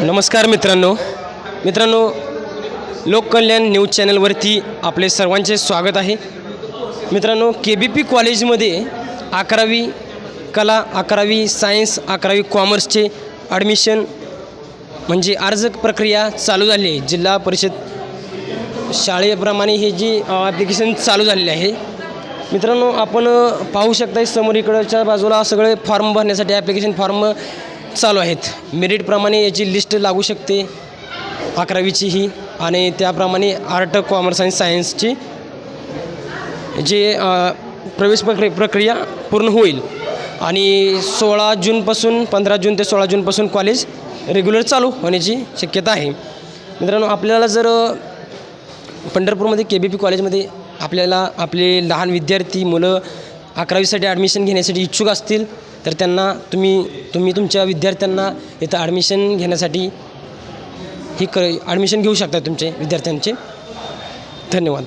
नमस्कार मित्रांनो. मित्रांनो लोककल्याण न्यूज चॅनलवरती आपले सर्वांचे स्वागत आहे. मित्रांनो के बी पी कॉलेजमध्ये अकरावी कला अकरावी सायन्स अकरावी कॉमर्सचे ॲडमिशन म्हणजे अर्ज प्रक्रिया चालू झाली आहे. जिल्हा परिषद शाळेप्रमाणे हे जी ॲप्लिकेशन चालू झालेले आहे. मित्रांनो आपण पाहू शकता समोर इकडच्या बाजूला सगळे फॉर्म भरण्यासाठी ॲप्लिकेशन फॉर्म चालू आहेत. मेरिटप्रमाणे याची लिस्ट लागू शकते अकरावीची ही आणि त्याप्रमाणे आर्ट कॉमर्स आणि सायन्सची जे प्रवेश प्रक्रिया प्रक्रिया पूर्ण होईल. आणि सोळा जूनपासून पंधरा जून ते सोळा जूनपासून कॉलेज रेग्युलर चालू होण्याची शक्यता आहे. मित्रांनो आपल्याला जर पंढरपूरमध्ये के बी पी कॉलेजमध्ये आपल्याला आपले लहान विद्यार्थी मुलं अकरावीसाठी ॲडमिशन घेण्यासाठी इच्छुक असतील तर त्यांना तुम्ही तुम्ही तुमच्या विद्यार्थ्यांना इथं ॲडमिशन घेण्यासाठी ही क ॲडमिशन घेऊ शकता तुमचे विद्यार्थ्यांचे. धन्यवाद.